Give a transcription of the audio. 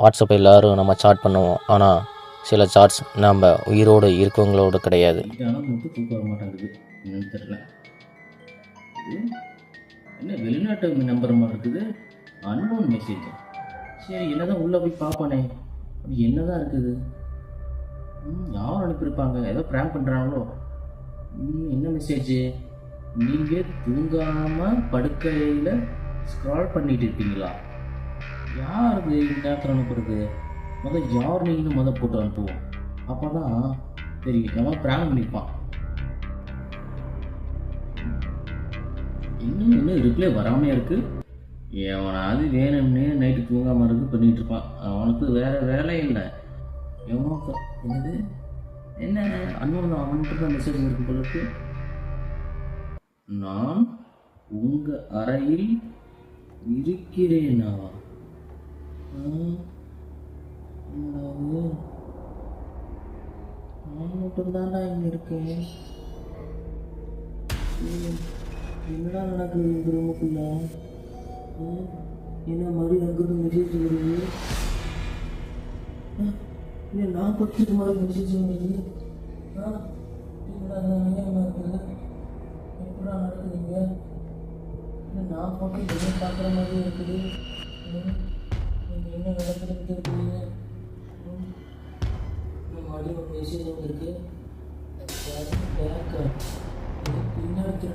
வாட்ஸ்அப்பை எல்லோரும் நம்ம சாட் பண்ணுவோம். ஆனால் சில சாட்ஸ் நம்ம உயிரோடு இருக்கவங்களோட கிடையாது. ஆனால் வர மாட்டேங்குது. தெரில என்ன வெளிநாட்டு நம்பர் மாதிரி இருக்குது? அன்னோன் மெசேஜ் சரி என்னதான் உள்ளே போய் பார்ப்பானே. அப்படி என்னதான் இருக்குது? ம், யார் அனுப்பியிருப்பாங்க? ஏதோ ப்ராங்க் பண்ணுறாங்களோ ம், என்ன மெசேஜ் நீங்கள் தூங்காமல் படுக்கையில் ஸ்க்ரால் பண்ணிட்டு இருப்பீங்களா யார் இது இந்த நேரத்தில் அனுப்புறது? மொதல் யார் நீங்கன்னு மொதல் போட்டு அனுப்புவோம். அப்போ தான் தெரியும். நம்ம பிராணம் பண்ணிப்பான் இன்னும் இன்னும் ரிப்ளை வராமையே இருக்கு. எவனாவது வேணும்னு நைட்டு தூங்காமல் இருந்து பண்ணிட்டு இருப்பான். அவனுக்கு வேற வேலை இல்லை. எவனோ என்னது? என்ன? அண்ணன் அவன்கிட்ட தான் மெசேஜ் இருக்கும் பொழுது நான் உங்க அறையில் இருக்கிறேனா? ஆ, நான் மட்டும்தான்டா இங்க இருக்கேன் என்னடா நடக்குது இந்த ரூமுக்குள்ள என்ன மறுபடியும் அங்கிருந்து மெசேஜ் வருது? இல்லை நான் படுத்துட்டு மாதிரி மெசேஜ் வருது. ஆ, என்னடா எப்படா நடக்குதுங்க நான் போட்டு பார்க்குற மாதிரி இருக்குது. ம், என்ன நடக்குதுன்னு தெரியல நம்ம அடிமை பேசியதும் இருக்குது பின்னாடி